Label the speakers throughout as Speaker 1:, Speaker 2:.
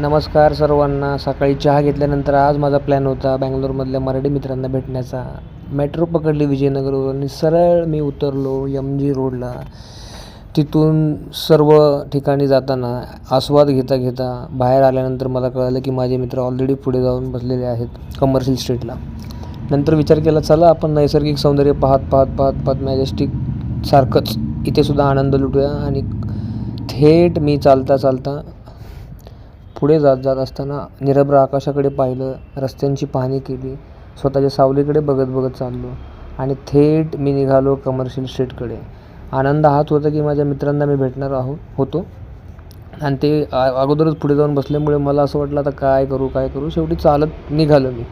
Speaker 1: नमस्कार सर्वांना. सकाळी चहा घेतल्यानंतर आज माझा प्लॅन होता बँगलोरमधल्या मराठी मित्रांना भेटण्याचा. मेट्रो पकडली विजयनगरवरून आणि सरळ मी उतरलो एम जी रोडला. तिथून सर्व ठिकाणी जाताना आस्वाद घेता घेता बाहेर आल्यानंतर मला कळलं की माझे मित्र ऑलरेडी पुढे जाऊन बसलेले आहेत कमर्शियल स्ट्रीटला नंतर विचार केला चला आपण नैसर्गिक सौंदर्य पाहत पाहत पाहत पाहत मॅजेस्टिक सारखंच इथेसुद्धा आनंद लुटूया. आणि थेट मी चालता चालता पुढे जात जात असताना निरभ्र आकाशाकडे पाहिलं रस्त्यांची पाहणी केली स्वतःच्या सावलीकडे बघत बघत चाललो आणि थेट मी निघालो कमर्शियल स्ट्रीटकडे. आनंद हाच होता की माझ्या मित्रांना मी भेटणार आहो होतो. आणि ते अगोदरच पुढे जाऊन बसल्यामुळे मला असं वाटलं आता काय करू काय करू? शेवटी चालत निघालो मी.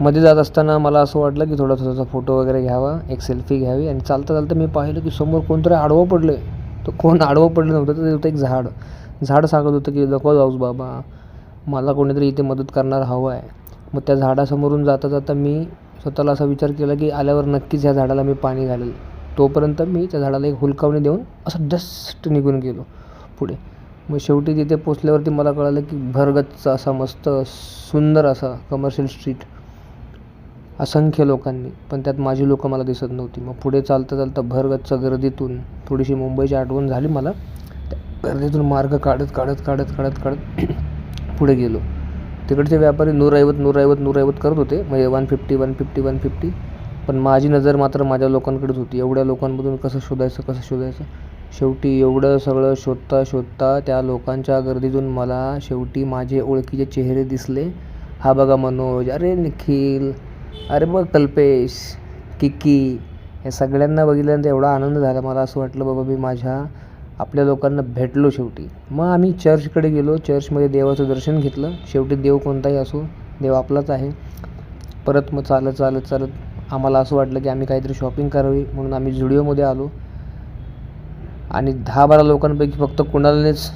Speaker 1: मध्ये जात असताना मला असं वाटलं की थोडा थोडासा फोटो वगैरे घ्यावा एक सेल्फी घ्यावी आणि चालता चालता मी पाहिलं की समोर कोणतरी आडवं पडलं आहे तो कोण आडवं पडलं नव्हतं तर ते होतं एक झाड. झाड सांगत होतं की नको जाऊस बाबा मला कोणीतरी इथे मदत करणार हवं आहे मग त्या झाडासमोरून जाता जाता मी स्वतःला असा विचार केला की आल्यावर नक्कीच ह्या झाडाला मी पाणी घालेल. तोपर्यंत मी त्या झाडाला एक हुलकावणी देऊन असं डस्ट निघून गेलो पुढे. मग शेवटी तिथे पोचल्यावरती मला कळालं की भरगच्च असा मस्त सुंदर असा कमर्शियल स्ट्रीट असंख्य लोकांनी पण त्यात माझी लोकं मला दिसत नव्हती. मग पुढे चालता चालता भरगच्च गर्दीतून थोडीशी मुंबईची आठवण झाली मला. गर्दीतून मार्ग काढत काढत काढत काढत काढत पुढे गेलो. तिकडचे व्यापारी नूरऐवत नूरऐवत नूरऐवत करत होते. म्हणजे one fifty one fifty one fifty पण माझी नजर मात्र माझ्या लोकांकडेच होती. एवढ्या लोकांमधून कसं शोधायचं कसं शोधायचं? शेवटी एवढं सगळं शोधता शोधता त्या लोकांच्या गर्दीतून मला शेवटी माझे ओळखीचे चेहरे दिसले. हा बघा मनोज अरे निखिल अरे बघ कल्पेश किक्की या सगळ्यांना बघितल्यानंतर एवढा आनंद झाला. मला असं वाटलं बाबा मी माझ्या आपल्या लोकांना भेटलो शेवटी. मग आम्ही चर्चकडे गेलो. चर्चमध्ये देवाचं दर्शन घेतलं. शेवटी देव कोणताही असो देव आपलाच आहे. परत मग चालत चालत चालत आम्हाला असं वाटलं की आम्ही काहीतरी शॉपिंग करावी म्हणून आम्ही जुडिओमध्ये आलो. आणि दहा बारा लोकांपैकी फक्त कुणालानेच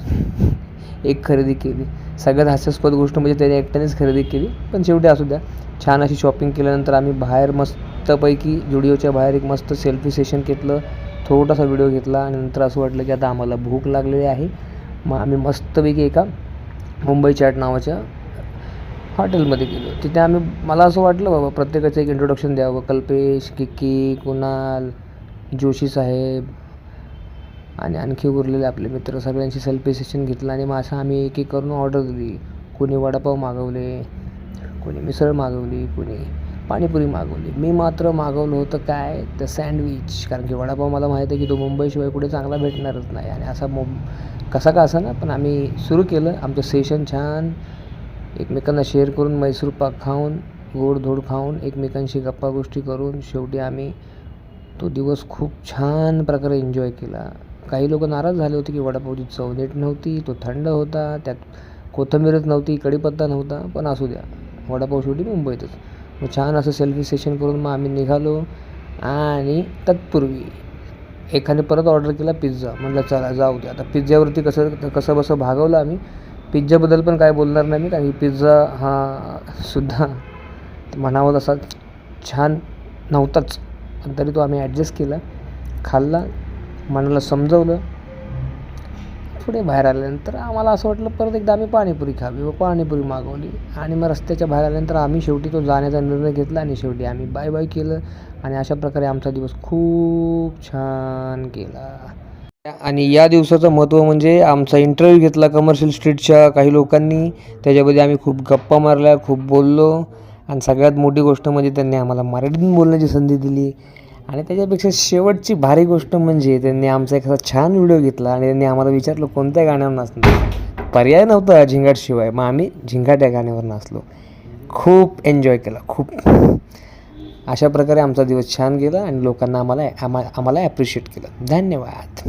Speaker 1: एक खरेदी केली. सगळ्यात हास्यास्पद गोष्ट म्हणजे त्याने एकट्यानेच खरेदी केली. पण शेवटी असू द्या छान अशी शॉपिंग केल्यानंतर आम्ही बाहेर मस्तपैकी जुडिओच्या बाहेर एक मस्त सेल्फी सेशन घेतलं. थोडासा व्हिडिओ घेतला आणि नंतर असं वाटलं की आता आम्हाला भूक लागलेली आहे. मग आम्ही मस्तपैकी एका मुंबई चॅट नावाच्या हॉटेलमध्ये गेलो. तिथे आम्ही मला असं वाटलं बाबा प्रत्येकाचं एक इंट्रोडक्शन द्यावं. कल्पेश किक्की कुणाल जोशी साहेब आणि आणखी उरलेले आपले मित्र. सगळ्यांशी सेल्फी सेशन घेतलं आणि मग असं आम्ही एक एक करून ऑर्डर दिली. कोणी वडापाव मागवले कोणी मिसळ मागवली कोणी पाणीपुरी मागवली. मी मात्र मागवलं होतं काय? तर सँडविच. कारण की वडापाव मला माहीत आहे की तो मुंबईशिवाय कुठे चांगला भेटणारच नाही. आणि असा मुं कसा का असा ना पण आम्ही सुरू केलं. आमचं सेशन छान. एकमेकांना शेअर करून मैसूर पाक खाऊन गोडधोड खाऊन एकमेकांशी गप्पा गोष्टी करून शेवटी आम्ही तो दिवस खूप छान प्रकारे एन्जॉय केला. काही लोक नाराज झाले होते की वडापावची चव नीट नव्हती तो थंड होता त्यात कोथिंबीरच नव्हती कढीपत्ता नव्हता पण असू द्या. वडापाव शेवटी मुंबईतच. मग छान असं सेल्फी सेशन करून मग आम्ही निघालो आणि तत्पूर्वी एकाने परत ऑर्डर केला पिझ्झा म्हटलं चला जाऊ दे. आता पिझ्झ्यावरती कसं कसं बसं भागवलं आम्ही. पिझ्झाबद्दल पण काय बोलणार नाही मी कारण की पिझ्झा हा सुद्धा म्हणावा तसा छान नव्हताच. पण तरी तो आम्ही ॲडजस्ट केला खाल्ला मनाला समजवलं. पुढे बाहेर आल्यानंतर आम्हाला असं वाटलं परत एकदा आम्ही पाणीपुरी खावी व पाणीपुरी मागवली. आणि मग रस्त्याच्या बाहेर आल्यानंतर आम्ही शेवटी तो जाण्याचा निर्णय घेतला आणि शेवटी आम्ही बाय बाय केलं आणि अशा प्रकारे आमचा दिवस खूप छान गेला. आणि या दिवसाचं महत्त्व म्हणजे आमचा इंटरव्ह्यू घेतला कमर्शियल स्ट्रीटच्या काही लोकांनी. त्याच्यामध्ये आम्ही खूप गप्पा मारल्या खूप बोललो. आणि सगळ्यात मोठी गोष्ट म्हणजे त्यांनी आम्हाला मराठीतून बोलण्याची संधी दिली. आणि त्याच्यापेक्षा शेवटची भारी गोष्ट म्हणजे त्यांनी आमचा एखादा छान व्हिडिओ घेतला आणि त्यांनी आम्हाला विचारलं कोणत्या गाण्यावर नाचणार? पर्याय नव्हता झिंगाटशिवाय मग आम्ही झिंगाट या गाण्यावर नाचलो. खूप एन्जॉय केला खूप. अशा प्रकारे आमचा दिवस छान गेला आणि लोकांना आम्हाला आम्हा आम्हाला ॲप्रिशिएट केलं. धन्यवाद.